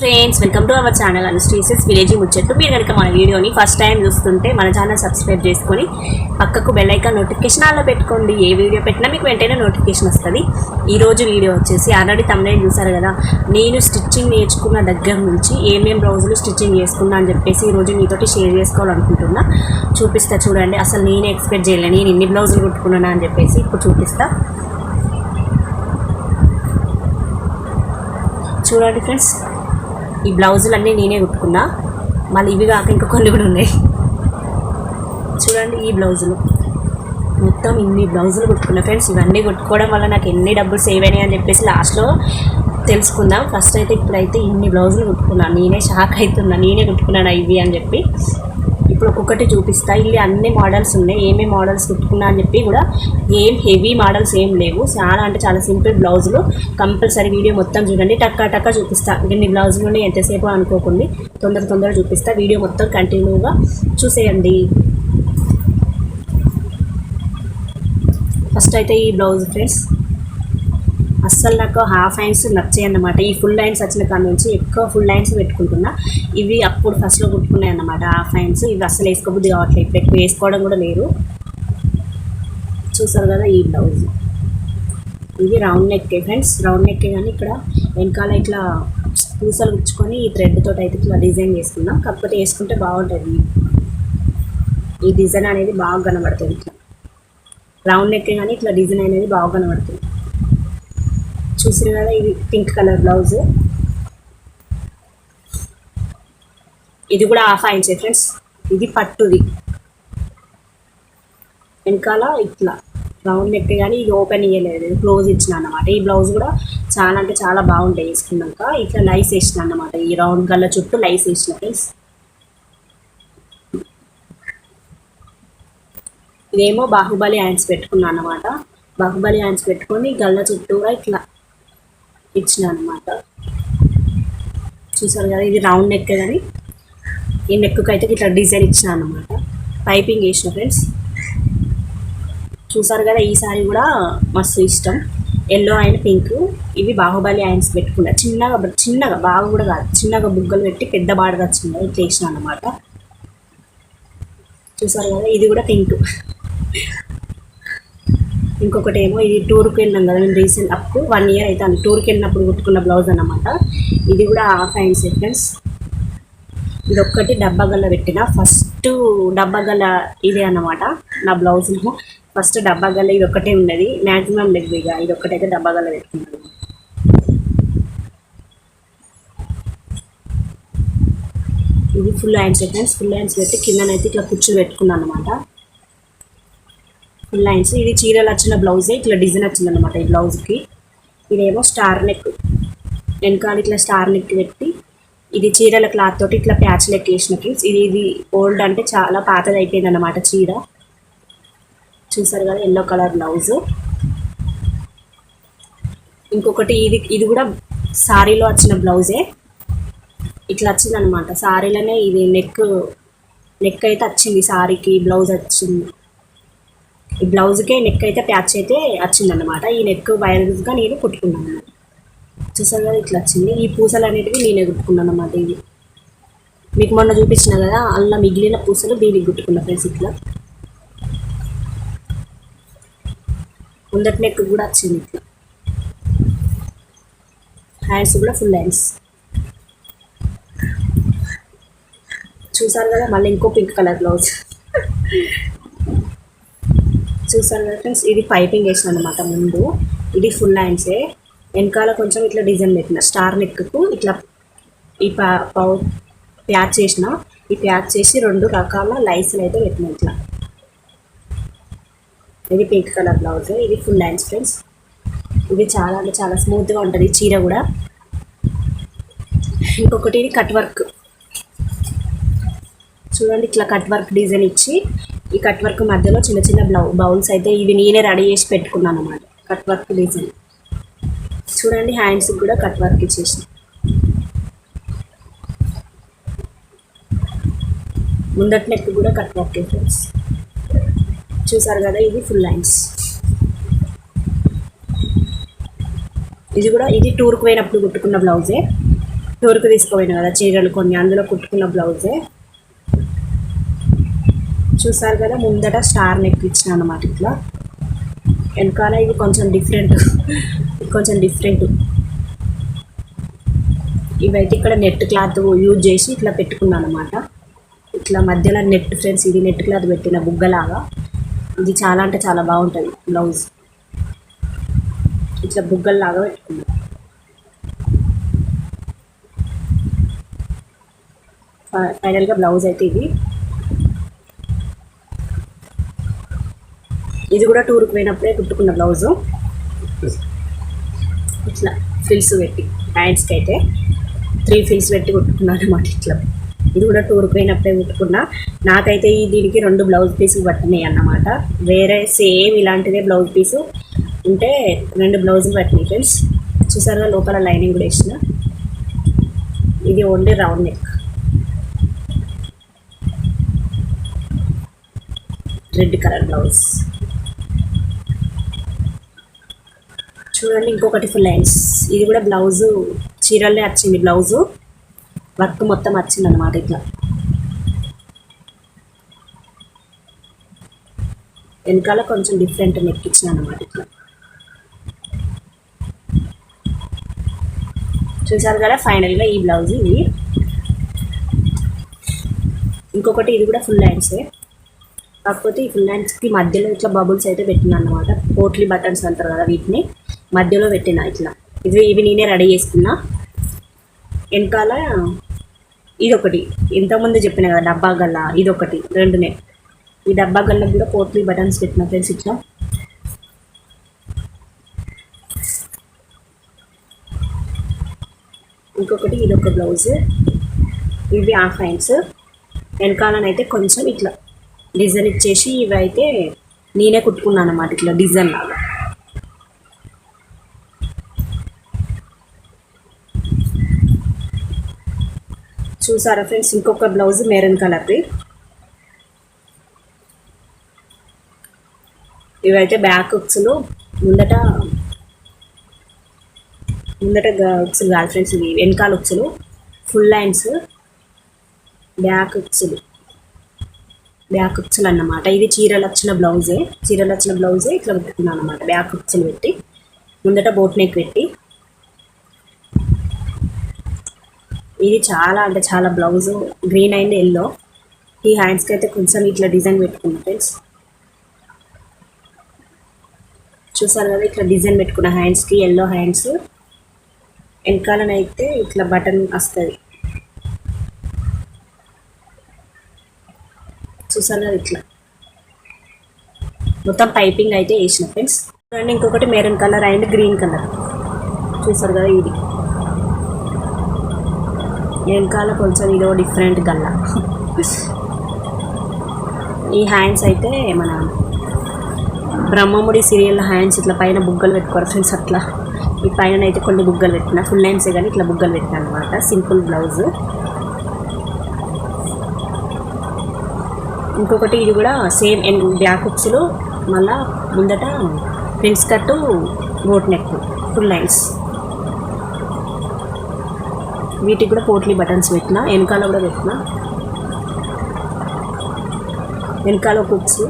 Friends welcome to our channel అనుస్టీసెస్ village ముచ్చట్లు మీరు కనుక మన వీడియోని ఫస్ట్ టైం చూస్తుంటే మన ఛానల్ సబ్స్క్రైబ్ చేసుకొని పక్కకు బెల్ నోటిఫికేషన్ అలా పెట్టుకోండి. ఏ వీడియో పెట్టినా మీకు వెంటనే నోటిఫికేషన్ వస్తుంది. ఈరోజు వీడియో వచ్చేసి ఆల్రెడీ తమిళ చూసారు కదా. నేను స్టిచ్చింగ్ నేర్చుకున్న దగ్గర నుంచి ఏమేం బ్లౌజులు స్టిచ్చింగ్ చేసుకున్నా అని చెప్పేసి ఈరోజు మీతోటి షేర్ చేసుకోవాలనుకుంటున్నా. చూపిస్తా చూడండి. అసలు నేనే ఎక్స్పెక్ట్ చేయలే. నేను ఇన్ని బ్లౌజులు కుట్టుకున్నానా అని చెప్పేసి ఇప్పుడు చూపిస్తా. చూడండి ఫ్రెండ్స్ ఈ బ్లౌజులన్నీ నేనే కుట్టుకున్నా. మళ్ళీ ఇవి కాక ఇంకా కొన్ని కూడా ఉన్నాయి. చూడండి ఈ బ్లౌజులు. మొత్తం ఇన్ని బ్లౌజులు కుట్టుకున్నా. ఫ్రెండ్స్ ఇవన్నీ కుట్టుకోవడం వల్ల నాకు ఎన్ని డబ్బులు సేవ్ అయినాయి అని చెప్పేసి లాస్ట్లో తెలుసుకుందాం. ఫస్ట్ అయితే ఇప్పుడైతే ఇన్ని బ్లౌజులు కుట్టుకున్నాను నేనే షాక్ అవుతున్నా. నేనే కుట్టుకున్నాను ఇవి అని చెప్పి. ఇప్పుడు ఒక్కొక్కటి చూపిస్తా. ఇల్లు అన్ని మోడల్స్ ఉన్నాయి. ఏమేమి మోడల్స్ కుట్టుకున్నా అని చెప్పి కూడా ఏం హెవీ మోడల్స్ ఏం లేవు. చాలా అంటే చాలా సింపుల్ బ్లౌజులు. కంపల్సరీ వీడియో మొత్తం చూడండి. టక్కా టక్కా చూపిస్తా. ఇన్ని బ్లౌజులు ఎంతసేపు అనుకోకండి. తొందర తొందర చూపిస్తా. వీడియో మొత్తం కంటిన్యూగా చూసేయండి. ఫస్ట్ అయితే ఈ బ్లౌజ్ ఫ్రెండ్స్. అస్సలు నాకు హాఫ్ హ్యాండ్స్ నచ్చాయి అన్నమాట. ఈ ఫుల్ లైన్స్ వచ్చిన కాడ నుంచి ఎక్కువ ఫుల్ లైన్స్ పెట్టుకుంటున్నా. ఇవి అప్పుడు ఫస్ట్లో కుట్టుకున్నాయి అన్నమాట హాఫ్ హ్యాండ్స్ ఇవి అస్సలు వేసుకోబుద్ది కావట్లేదు. ఇప్పుడు ఎక్కువ వేసుకోవడం కూడా లేరు చూసారు కదా ఈ బ్లౌజ్ ఇది round neck friends round neck కానీ ఇక్కడ వెనకాల ఇట్లా పూసలు గుచ్చుకొని ఈ థ్రెడ్ తోటి అయితే ఇట్లా డిజైన్ చేసుకున్నాం. కాకపోతే వేసుకుంటే బాగుంటుంది. ఈ డిజైన్ అనేది బాగా కనబడుతుంది. ఇట్లా రౌండ్ నెక్ కానీ ఇట్లా డిజైన్ అనేది బాగా కనబడుతుంది. చూసారు కదా ఇది పింక్ కలర్ బ్లౌజ్. ఇది కూడా హాఫ్ ఇంచే ఫ్రెండ్స్. ఇది పట్టుది. వెనకాల ఇట్లా రౌండ్ నెక్ కానీ ఇది ఓపెన్ ఇయ్యలేదు. క్లోజ్ ఇచ్చిన అన్నమాట. ఈ బ్లౌజ్ కూడా చాలా అంటే చాలా బాగుంటాయి వేసుకున్నాక ఇట్లా లైస్ వేసిన అన్నమాట. ఈ రౌండ్ గల్ల చుట్టూ లైస్ వేసిన ఫ్రెండ్స్. ఇదేమో బాహుబలి హ్యాండ్స్ పెట్టుకున్నా అన్నమాట. బాహుబలి హ్యాండ్స్ పెట్టుకొని గల్ల చుట్టూరా ఇట్లా ఇచ్చిన అనమాట చూసారు కదా ఇది రౌండ్ నెక్ కానీ ఈ నెక్కు అయితే ఇట్లా డిజైన్ ఇచ్చిన అనమాట పైపింగ్ వేసిన ఫ్రెండ్స్. చూసారు కదా ఈ సారీ కూడా మస్తు ఇష్టం. Yellow and pink. ఇవి బాహుబలి ఆయన్స్ పెట్టుకున్నా చిన్నగా చిన్నగా బాగా కూడా కాదు. చిన్నగా బుగ్గలు పెట్టి పెద్ద బాడగా వచ్చింది. ఇట్లా వేసిన అనమాట చూసారు కదా ఇది కూడా పింక్. ఇంకొకటి ఏమో ఇది టూర్కి వెళ్ళినాం కదా మేము రీసెంట్ అప్ వన్ ఇయర్ అయితే టూర్కి వెళ్ళినప్పుడు కుట్టుకున్న బ్లౌజ్ అన్నమాట. ఇది కూడా హాఫ్ హ్యాండ్ సెకండ్స్ ఇది ఒక్కటి డబ్బా గల్ల పెట్టిన. ఫస్ట్ డబ్బా గల్ల ఇదే అన్నమాట నా బ్లౌజ్లో ఫస్ట్ డబ్బా గల్ల ఇది ఒక్కటే ఉన్నది మ్యాక్సిమం లెగ్ ఇక. ఇది ఒక్కటైతే డబ్బా గల్ల పెట్టుకున్నాను. ఇది full hands seconds full hands పెట్టి కిందనైతే ఇట్లా కుర్చీలు పెట్టుకున్నాను అనమాట ఫుల్ లైన్స్ ఇది చీరలు వచ్చిన బ్లౌజే ఇట్లా డిజైన్ వచ్చింది అనమాట ఈ బ్లౌజ్కి ఇదేమో స్టార్ నెక్ వెనకాల ఇట్లా స్టార్ నెక్ పెట్టి ఇది చీరల క్లాత్ తోటి ఇట్లా ప్యాచ్ లెక్క వేసిన ఫ్రెండ్స్ ఇది ఇది ఓల్డ్ అంటే చాలా పాతది అయిపోయింది అనమాట చీర. చూసారు కదా ఎల్లో కలర్ బ్లౌజ్ ఇంకొకటి ఇది ఇది కూడా సారీలో వచ్చిన బ్లౌజే ఇట్లా వచ్చింది అనమాట సారీలోనే ఇది నెక్ నెక్ అయితే వచ్చింది సారీకి బ్లౌజ్ వచ్చింది. బ్లౌజ్కే నెక్ అయితే ప్యాచ్ అయితే వచ్చిందనమాట ఈ నెక్ వైరల్గా నేను కుట్టుకున్నాను. చూసారు కదా ఇట్లా వచ్చింది. ఈ పూసలు అనేటివి నేనే కుట్టుకున్నాను అనమాట ఇది మీకు మొన్న చూపించిన కదా అలా మిగిలిన పూసలు దీనికి కుట్టుకున్నా ఫ్రెండ్స్ ఇట్లా. ముందటి నెక్ కూడా వచ్చింది ఇట్లా. హ్యాండ్స్ కూడా ఫుల్ హ్యాండ్స్ చూసారు కదా మళ్ళీ ఇంకో పింక్ కలర్ బ్లౌజ్ చూసాను కదా ఫ్రెండ్స్ ఇది పైపింగ్ వేసిన అనమాట ముందు. ఇది ఫుల్ హ్యాండ్సే వెనకాల కొంచెం ఇట్లా డిజైన్ పెట్టిన. స్టార్ నెక్కు ఇట్లా ఈ పా పౌ ప్యాచ్ చేసిన. ఈ ప్యాచ్ చేసి రెండు రకాల లైన్స్లు అయితే పెట్టిన ఇట్లా. ఇది పింక్ కలర్ బ్లౌజ్ ఇది ఫుల్ హ్యాండ్స్ ఫ్రెండ్స్ ఇది చాలా అంటే చాలా స్మూత్గా ఉంటుంది. చీర కూడా. ఇంకొకటి ఇది కట్ వర్క్ చూడండి ఇట్లా కట్ వర్క్ డిజైన్ ఇచ్చి ఈ కట్ వర్క్ మధ్యలో చిన్న చిన్న బ్లౌ బౌల్స్ అయితే ఇవి నేనే రెడీ చేసి పెట్టుకున్నాను అనమాట కట్ వర్క్ డిజైన్ చూడండి హ్యాండ్స్కి కూడా కట్ వర్క్ ఇచ్చేసి ముందటి నెక్ కూడా కట్ వర్క్ ఫ్రెండ్స్. చూసారు కదా ఇది ఫుల్ లైన్స్. ఇది కూడా ఇది టూర్కి పోయినప్పుడు కుట్టుకున్న బ్లౌజే. టూర్కి తీసుకుపోయినా కదా చీరలు కొన్ని అందులో కుట్టుకున్న బ్లౌజే. చూసారు కదా ముందట స్టార్ నెక్ ఇచ్చిన అనమాట ఇట్లా. వెనకాల ఇది కొంచెం డిఫరెంట్ కొంచెం డిఫరెంట్ ఇవైతే ఇక్కడ నెట్ క్లాత్ యూజ్ చేసి ఇట్లా పెట్టుకున్నాను అనమాట ఇట్లా మధ్యలో నెట్ ఫ్రెండ్స్ ఇది నెట్ క్లాత్ పెట్టిన బుగ్గలాగా. ఇది చాలా అంటే చాలా బాగుంటుంది బ్లౌజ్. ఇట్లా బుగ్గల్లాగా పెట్టుకున్నాను ఫైనల్గా బ్లౌజ్ అయితే ఇది. ఇది కూడా టూర్కి పోయినప్పుడే కుట్టుకున్న బ్లౌజు ఇట్లా ఫిల్స్ పెట్టి హ్యాండ్స్కి అయితే త్రీ ఫిల్స్ పెట్టి కుట్టుకున్నాను అనమాట ఇట్లా. ఇది కూడా టూర్కి పోయినప్పుడే కుట్టుకున్నా. నాకైతే ఈ దీనికి రెండు బ్లౌజ్ పీసులు పట్టినాయి అన్నమాట. వేరే సేమ్ ఇలాంటిదే బ్లౌజ్ పీసు ఉంటే రెండు బ్లౌజులు పట్టినాయి ఫ్రెండ్స్ చూసారుగా లోపల లైనింగ్ కూడా వేసిన. ఇది only round neck red colour blouse చూడండి ఇంకొకటి ఫుల్ లైన్స్ ఇది కూడా బ్లౌజు చీరల్లే వచ్చింది బ్లౌజు వర్క్ మొత్తం వచ్చింది అనమాట ఇట్లా. వెనకాల కొంచెం డిఫరెంట్ నెక్ అనమాట ఇట్లా. చూసారు కదా ఫైనల్గా ఈ బ్లౌజ్ ఇది. ఇంకొకటి ఇది కూడా ఫుల్ హ్యాండ్సే కాకపోతే ఈ ఫుల్ హ్యాండ్స్కి మధ్యలో ఇట్లా బబుల్స్ అయితే పెట్టినా అనమాట పోట్లీ బటన్స్ అంటారు కదా వీటిని. మధ్యలో పెట్టిన ఇట్లా. ఇవి ఇవి నేనే రెడీ చేసుకున్నా. వెనకాల ఇదొకటి. ఇంతకుముందు చెప్పిన కదా డబ్బా గల్ల ఇదొకటి రెండునే. ఈ డబ్బా గల్ల కూడా పోట్లీ బటన్స్ పెట్టిన ఫ్రెండ్స్ ఇట్లా. ఇంకొకటి ఇదొక బ్లౌజ్. ఇవి హాఫ్ హ్యాండ్స్ వెనకాలనైతే కొంచెం ఇట్లా డిజైన్ ఇచ్చేసి ఇవి అయితే నేనే కుట్టుకున్నాను అనమాట ఇట్లా డిజైన్ లాగా. చూసారా ఫ్రెండ్స్? ఇంకొక బ్లౌజ్ మెరూన్ కలర్ది ఇవైతే బ్యాక్ ఉక్స్లు ముందట ముందట ఉక్సులు కాదు ఫ్రెండ్స్ ఇవి. వెనకాల ఉక్సులు ఫుల్ లైన్స్. బ్యాక్ ఉక్సులు బ్యాక్ ఉక్సులు అన్నమాట. ఇది చీరలు వచ్చిన బ్లౌజే. చీరలు వచ్చిన బ్లౌజే ఇట్లా పెట్టుకున్నాను అనమాట బ్యాక్ ఉక్సులు పెట్టి. ముందట బోట్ నెక్ పెట్టి. ఇది చాలా అంటే చాలా బ్లౌజ్ గ్రీన్ అండ్ ఎల్లో ఈ హ్యాండ్స్కి అయితే కొంచెం ఇట్లా డిజైన్ పెట్టుకున్నా ఫ్రెండ్స్ చూసారు కదా ఇట్లా డిజైన్ పెట్టుకున్న హ్యాండ్స్కి ఎల్లో హ్యాండ్స్ వెనకాలనైతే ఇట్లా బటన్ వస్తుంది. చూసారు కదా ఇట్లా. మొత్తం పైపింగ్ అయితే వేసిన ఫ్రెండ్స్ చూడండి ఇంకొకటి maroon colour and green colour చూసారు కదా ఇది. వెనకాల కొంచెం ఇదో డిఫరెంట్ గల్ల. ఈ హ్యాండ్స్ అయితే మన బ్రహ్మముడి సీరియల్ హ్యాండ్స్ ఇట్లా పైన బుగ్గలు పెట్టుకోరు ఫ్రెండ్స్ అట్లా. ఈ పైన అయితే కొన్ని బుగ్గలు పెట్టిన. ఫుల్ హ్యాండ్సే కానీ ఇట్లా బుగ్గలు పెట్టిన అనమాట సింపుల్ బ్లౌజ్ ఇంకొకటి ఇది కూడా సేమ్ ఎన్ బ్యాక్ హుక్స్లో మళ్ళా ముందట ప్రిన్స్ కట్టు బోట్ నెక్ ఫుల్ లైన్స్ వీటికి కూడా పోట్లీ బటన్స్ పెట్టిన వెనకాల కూడా పెట్టిన. వెనకాల కుక్స్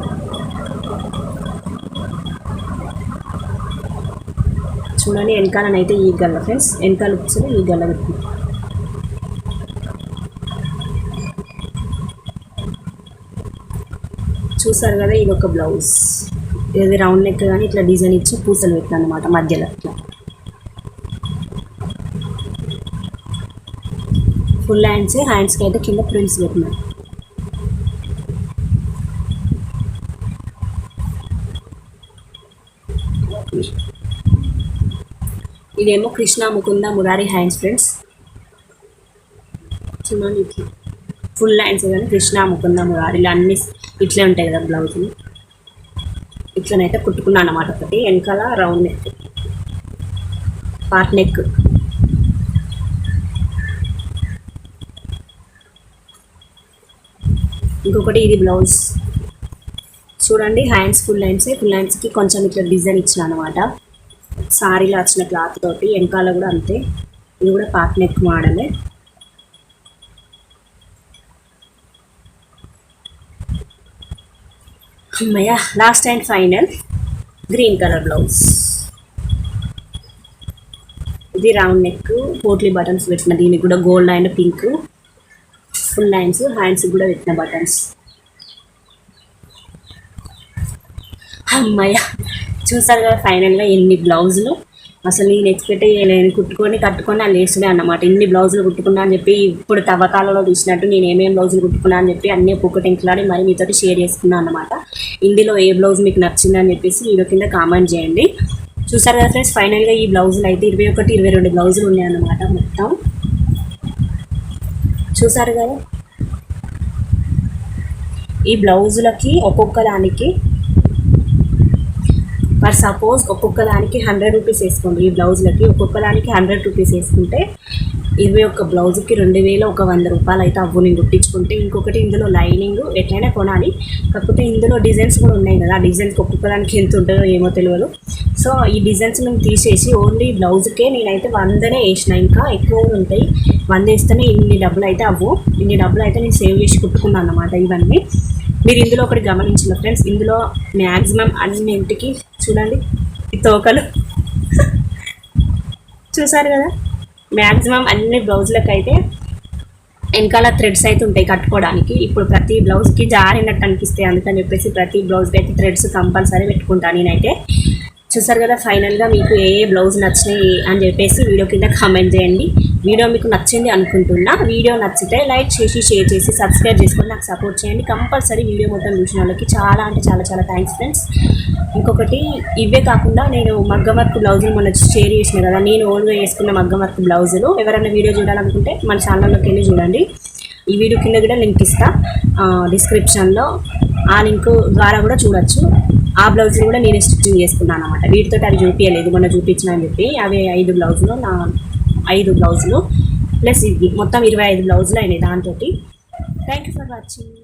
చూడండి వెనకాలనైతే ఈ గల్ల ఫ్రెండ్స్ వెనకాల కుక్స్ ఈ గల్ల పెట్టిన. చూసారు కదా ఇది ఒక బ్లౌజ్ ఇది రౌండ్ నెక్ కానీ ఇట్లా డిజైన్ ఇచ్చి పూసలు పెట్టిన అనమాట మధ్యలో ఇట్లా ఫుల్ హ్యాండ్స్ హ్యాండ్స్కి అయితే కింద ప్రింట్స్ పెట్టినారు. ఇదేమో కృష్ణ ముకుంద మురారి హ్యాండ్స్ ఫ్రెండ్స్ చూడండి ఇట్లా. ఫుల్ హ్యాండ్స్ కానీ కృష్ణ ముకుంద మురారి ఇలా అన్ని ఇట్లే ఉంటాయి కదా బ్లౌజ్లు ఇట్లనైతే కుట్టుకున్నాను అన్నమాట ఒకటి. వెనకాల రౌండ్ నెక్ పార్ట్ నెక్ ఇంకొకటి ఇది బ్లౌజ్ చూడండి హ్యాండ్స్ ఫుల్ హ్యాండ్స్ ఫుల్ హ్యాండ్స్కి కొంచెం ఇట్లా డిజైన్ ఇచ్చిన అనమాట సారీలో వచ్చిన క్లాత్ తోటి వెనకాల కూడా అంతే. ఇది కూడా పాక్ నెక్ మోడలే అమ్మయ్యా last and final green colour blouse ఇది రౌండ్ నెక్ పోట్లీ బటన్స్ పెట్టిన దీనికి కూడా gold and pink full lines hands కూడా పెట్టిన బటన్స్ అమ్మయ్య చూసారు కదా ఫైనల్గా ఎన్ని బ్లౌజులు? అసలు నేను ఎక్స్పెక్ట్ చేయలేను. కుట్టుకొని కట్టుకొని ఆ లేసుడే అన్నమాట. ఇన్ని బ్లౌజులు కుట్టుకున్నా అని చెప్పి ఇప్పుడు తవ్వకాలలో చూసినట్టు నేను ఏమేమి బ్లౌజులు కుట్టుకున్నా అని చెప్పి అన్నీ ఒక్కొక్కటి ఇంట్లాడి మరి మీతో షేర్ చేసుకున్నాను అనమాట ఇందులో ఏ బ్లౌజ్ మీకు నచ్చిందని చెప్పేసి వీడియో కింద కామెంట్ చేయండి. చూసారు కదా ఫ్రెండ్స్ ఫైనల్గా ఈ బ్లౌజులు అయితే ఇరవై ఒకటి ఇరవై రెండు బ్లౌజులు ఉన్నాయన్నమాట మొత్తం. చూసారు కదా? ఈ బ్లౌజులకి ఒక్కొక్క దానికి మరి సపోజ్ ఒక్కొక్క దానికి హండ్రెడ్ రూపీస్ వేసుకోండి. ఈ బ్లౌజ్లకి ఒక్కొక్క దానికి హండ్రెడ్ రూపీస్ వేసుకుంటే ఇరవై ఒక్క బ్లౌజ్కి రెండు వేల ఒక వంద రూపాయలు అయితే అవ్వు నేను కుట్టించుకుంటే ఇంకొకటి ఇందులో లైనింగ్ ఎట్లయినా కొనాలి. కాకపోతే ఇందులో డిజైన్స్ కూడా ఉన్నాయి కదా. ఆ డిజైన్స్కి ఒక్కొక్క దానికి ఎంత ఉంటుందో ఏమో తెలియదు. సో ఈ డిజైన్స్ మేము తీసేసి ఓన్లీ బ్లౌజ్కే నేనైతే వందనే వేసిన. ఇంకా ఎక్కువ ఉంటాయి. వంద వేస్తేనే ఇన్ని డబ్బులు అయితే అవ్వు. ఇన్ని డబ్బులు అయితే నేను సేవ్ చేసి కుట్టుకున్నాను అన్నమాట ఇవన్నీ. మీరు ఇందులో ఒకటి గమనించిన ఫ్రెండ్స్. ఇందులో మ్యాక్సిమం అన్నింటికి చూడండి. ఈ తోకలు. చూసారు కదా? మ్యాక్సిమం అన్ని బ్లౌజులకు అయితే వెనకాల థ్రెడ్స్ అయితే ఉంటాయి కట్టుకోవడానికి. ఇప్పుడు ప్రతి బ్లౌజ్కి జారినట్టు అనిపిస్తాయి. అందుకని చెప్పేసి ప్రతి బ్లౌజ్కి అయితే థ్రెడ్స్ కంపల్సరీ పెట్టుకుంటాను నేనైతే. చూసారు కదా? ఫైనల్గా మీకు ఏ ఏ బ్లౌజ్ నచ్చినాయి అని చెప్పేసి వీడియో కింద కామెంట్ చేయండి. వీడియో మీకు నచ్చింది అనుకుంటున్నా. వీడియో నచ్చితే లైక్ చేసి షేర్ చేసి సబ్స్క్రైబ్ చేసుకొని నాకు సపోర్ట్ చేయండి. కంపల్సరీ వీడియో మొత్తం చూసిన వాళ్ళకి చాలా అంటే చాలా చాలా థ్యాంక్స్ ఫ్రెండ్స్. ఇంకొకటి ఇవే కాకుండా నేను మగ్గం వర్క్ బ్లౌజులు మొన్న షేర్ చేసిన కదా నేను ఓన్గా వేసుకున్న మగ్గం వర్క్ బ్లౌజులు. ఎవరైనా వీడియో చూడాలనుకుంటే మన ఛానల్లోకి వెళ్ళి చూడండి. ఈ వీడియో కింద కూడా లింక్ ఇస్తా డిస్క్రిప్షన్లో. ఆ లింక్ ద్వారా కూడా చూడొచ్చు. ఆ బ్లౌజులు కూడా నేనే స్టిచ్చింగ్ చేసుకున్నాను అనమాట వీటితో అవి చూపించలేదు మొన్న చూపించిన అని చెప్పి. అవి ఐదు బ్లౌజులు నా ఐదు బ్లౌజులు ప్లస్ ఇది మొత్తం ఇరవై ఐదు బ్లౌజులు అయినాయి దాంతో థ్యాంక్ యూ ఫర్ వాచింగ్